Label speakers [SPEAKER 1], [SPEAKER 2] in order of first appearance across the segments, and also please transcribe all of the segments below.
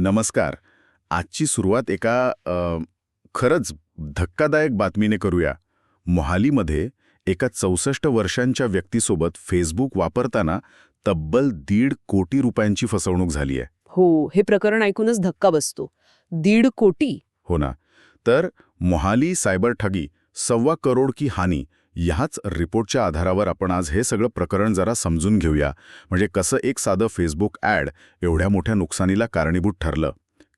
[SPEAKER 1] नमस्कार. आजची सुरुवात एका अ, खरंच धक्कादायक बातमीने करूया. मोहालीमध्ये एका चौसष्ट वर्षांच्या व्यक्तीसोबत फेसबुक वापरताना तब्बल दीड कोटी रुपयांची फसवणूक झाली आहे.
[SPEAKER 2] हो हे प्रकरण ऐकूनच धक्का बसतो. दीड कोटी?
[SPEAKER 1] हो ना. तर मोहाली सायबर ठगी सव्वा करोड की हानी ह्याच रिपोर्टच्या आधारावर आपण आज हे सगळं प्रकरण जरा समजून घेऊया. म्हणजे कसं एक साधं फेसबुक ॲड एवढ्या मोठ्या नुकसानीला कारणीभूत ठरलं.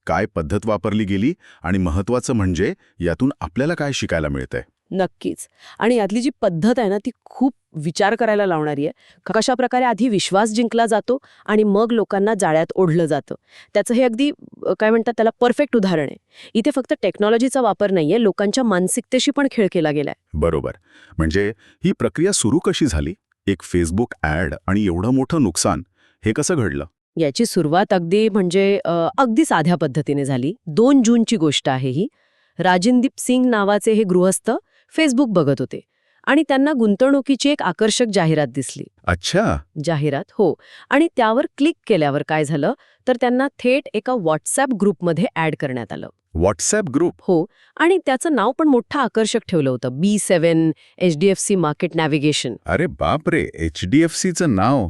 [SPEAKER 1] काय पद्धत वापरली गेली आणि महत्त्वाचं म्हणजे यातून आपल्याला काय शिकायला मिळतंय?
[SPEAKER 2] नक्कीच. आणि यातली जी पद्धत आहे ना ती खूप विचार करायला लावणारी आहे. क- कशा प्रकारे आधी विश्वास जिंकला जातो आणि मग लोकांना जाळ्यात ओढलं जातं. त्याचं हे अगदी काय म्हणतात त्याला परफेक्ट उदाहरण आहे. इथे फक्त टेक्नॉलॉजीचा वापर नाहीये लोकांच्या मानसिकतेशी पण खेळ केला गेलाय.
[SPEAKER 1] बरोबर. म्हणजे ही प्रक्रिया सुरू कशी झाली? एक फेसबुक ॲड आणि एवढं मोठं नुकसान हे कसं घडलं?
[SPEAKER 2] याची सुरुवात अगदी म्हणजे अगदी साध्या पद्धतीने झाली. दोन जूनची गोष्ट आहे ही. राजिनदीप सिंग नावाचे हे गृहस्थ फेसबुक बघत होते. आणि त्यांना गुंतवणुकीची एक आकर्षक जाहिरात दिसली.
[SPEAKER 1] अच्छा.
[SPEAKER 2] जाहिरात हो. आणि त्यावर क्लिक केल्यावर काय झालं? तर त्यांना थेट एका व्हॉट्सॲप ग्रुपमध्ये ॲड करण्यात आलं.
[SPEAKER 1] WhatsApp group?
[SPEAKER 2] हो. आणि त्याचं नाव पण मोठं आकर्षक ठेवलं होतं. B seven H D F C market navigation
[SPEAKER 1] अरे बापरे! एच डी एफ सीचं नाव.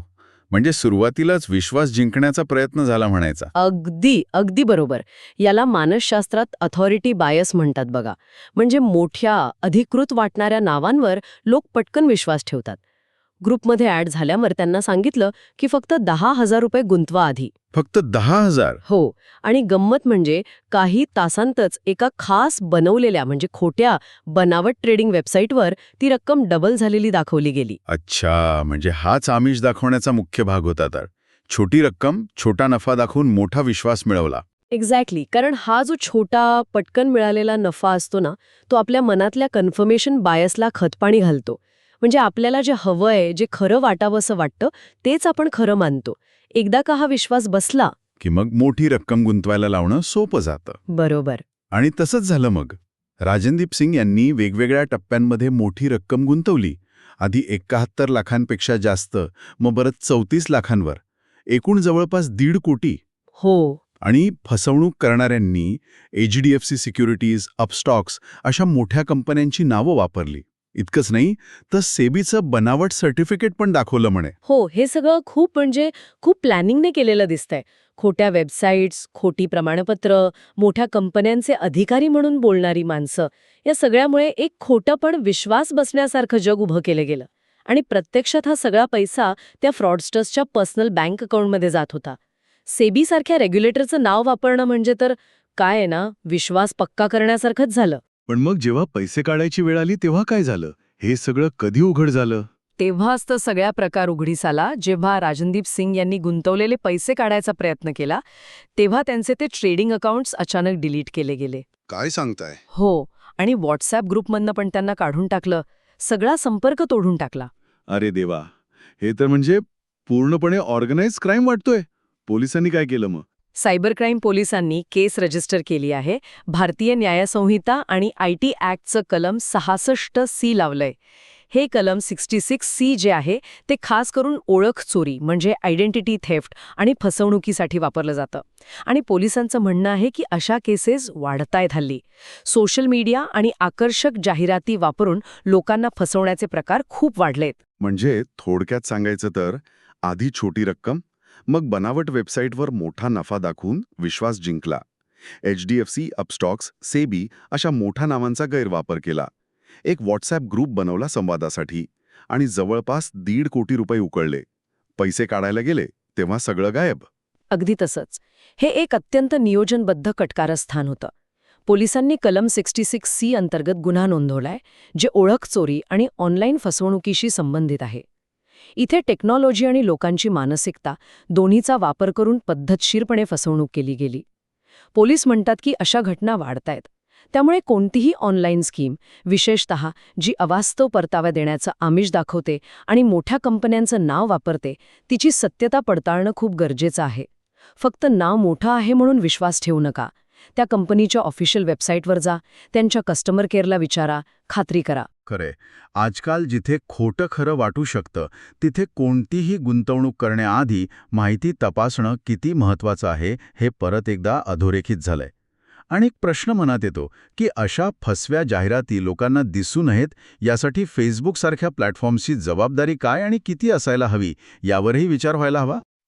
[SPEAKER 1] म्हणजे सुरुवातीलाच विश्वास जिंकण्याचा प्रयत्न झाला म्हणायचा.
[SPEAKER 2] अगदी अगदी बरोबर. याला मानसशास्त्रात अथॉरिटी बायस म्हणतात बघा. म्हणजे मोठ्या अधिकृत वाटणाऱ्या नावांवर लोक पटकन विश्वास ठेवतात. ग्रुपमध्ये ॲड झाल्यावर त्यांना सांगितलं की फक्त दहा हजार रुपये गुंतवा आधी.
[SPEAKER 1] फक्त दहा हजार?
[SPEAKER 2] हो. आणि गंमत म्हणजे काही तासांतच एका खास बनवलेल्या म्हणजे खोट्या बनावट ट्रेडिंग वेबसाईटवर ती रक्कम डबल झालेली दाखवली गेली.
[SPEAKER 1] अच्छा म्हणजे हाच आमिष दाखवण्याचा मुख्य भाग होता तर. छोटी रक्कम छोटा नफा दाखवून मोठा विश्वास मिळवला.
[SPEAKER 2] एक्झॅक्टली कारण हा जो छोटा पटकन मिळालेला नफा असतो ना तो आपल्या मनातल्या कन्फर्मेशन बायसला खतपाणी घालतो. म्हणजे आपल्याला जे हवंय जे खरं वाटावंसं वाटतं तेच आपण खरं मानतो. एकदा का हा विश्वास बसला?
[SPEAKER 1] की मग मोठी रक्कम गुंतवायला लावणं सोपं जातं.
[SPEAKER 2] बरोबर.
[SPEAKER 1] आणि तसंच झालं मग. राजनदीप सिंग यांनी वेगवेगळ्या टप्प्यांमध्ये मोठी रक्कम गुंतवली. आधी एकाहत्तर लाखांपेक्षा जास्त मग परत चौतीस लाखांवर. एकूण जवळपास दीड कोटी.
[SPEAKER 2] हो.
[SPEAKER 1] आणि फसवणूक करणाऱ्यांनी H D F C securities Upstox अशा मोठ्या कंपन्यांची नावं वापरली. इतकंच नाही तर सेबीचं बनावट सर्टिफिकेट पण दाखवलं म्हणे.
[SPEAKER 2] हो हे सगळं खूप म्हणजे खूप प्लॅनिंगने केलेलं दिसतंय. खोट्या वेबसाईट्स खोटी प्रमाणपत्र मोठ्या कंपन्यांचे अधिकारी म्हणून बोलणारी माणसं या सगळ्यामुळे एक खोटं पण विश्वास बसण्यासारखं जग उभं केलं गेलं. आणि प्रत्यक्षात हा सगळा पैसा त्या फ्रॉडस्टर्सच्या पर्सनल बँक अकाउंटमध्ये जात होता. सेबीसारख्या रेग्युलेटरचं नाव वापरणं म्हणजे तर काय आहे ना विश्वास पक्का करण्यासारखंच झालं.
[SPEAKER 3] पण मग जेव्हा पैसे काढायची वेळ आली तेव्हा काय झालं? हे सगळं कधी उघड झालं?
[SPEAKER 2] तेव्हाच तर सगळ्या प्रकार उघडीस आला. जेव्हा राजनदीप सिंग यांनी गुंतवलेले पैसे काढायचा प्रयत्न केला तेव्हा त्यांचे ते ट्रेडिंग अकाउंट्स अचानक डिलीट केले गेले.
[SPEAKER 3] काय सांगताय?
[SPEAKER 2] हो आणि व्हॉट्सॲप ग्रुपमधनं पण त्यांना काढून टाकलं. सगळा संपर्क तोडून टाकला.
[SPEAKER 3] अरे देवा! हे तर म्हणजे पूर्णपणे ऑर्गनाइज क्राईम वाटतोय. पोलिसांनी काय केलं मग?
[SPEAKER 2] सायबर क्राईम पोलिसांनी केस रजिस्टर केली आहे. भारतीय न्यायसंहिता आणि आय टी ॲक्टचं कलम सहासष्ट सी लावलंय. हे कलम सिक्स्टी सिक्स सी जे आहे ते खास करून ओळख चोरी म्हणजे आयडेंटिटी थेफ्ट आणि फसवणुकीसाठी वापरलं जातं. आणि पोलिसांचं म्हणणं आहे की अशा केसेस वाढतायत हल्ली. सोशल मीडिया आणि आकर्षक जाहिराती वापरून लोकांना फसवण्याचे प्रकार खूप वाढलेत.
[SPEAKER 3] म्हणजे थोडक्यात सांगायचं तर आधी छोटी रक्कम मग बनावट वेबसाईटवर मोठा नफा दाखवून विश्वास जिंकला. H D F C Upstox SEBI अशा मोठ्या नावांचा गैरवापर केला. एक व्हॉट्सॲप ग्रुप बनवला संवादासाठी आणि जवळपास दीड कोटी रुपये उकळले. पैसे काढायला गेले तेव्हा सगळं गायब.
[SPEAKER 2] अगदी तसंच. हे एक अत्यंत नियोजनबद्ध कटकारस्थान होतं. पोलिसांनी कलम सिक्स्टी सिक्स सी अंतर्गत गुन्हा नोंदवलाय जे ओळख चोरी आणि ऑनलाईन फसवणुकीशी संबंधित आहे. इथे टेक्नॉलॉजी आणि लोकांची मानसिकता दोन्हीचा वापर करून पद्धतशीरपणे फसवणूक केली गेली. पोलीस म्हणतात की अशा घटना वाढतायत. त्यामुळे कोणतीही ऑनलाईन स्कीम विशेषत जी अवास्तव परतावा देण्याचं आमिष दाखवते आणि मोठ्या कंपन्यांचं नाव वापरते तिची सत्यता पडताळणं खूप गरजेचं आहे. फक्त नाव मोठं आहे म्हणून विश्वास ठेवू नका. त्या कंपनीच्या ऑफिशियल वेबसाईटवर जा त्यांच्या कस्टमर केअरला विचारा खात्री करा.
[SPEAKER 1] खरे. आजकाल जिथे खोटं खरं वाटू शकतं तिथे कोणतीही गुंतवणूक करण्याआधी माहिती तपासणं किती महत्वाचं आहे हे परत एकदा अधोरेखित झालंय. आणि एक प्रश्न मनात येतो की अशा फसव्या जाहिराती लोकांना दिसू नयेत यासाठी फेसबुकसारख्या प्लॅटफॉर्मची जबाबदारी काय आणि किती असायला हवी यावरही विचार व्हायला हवा?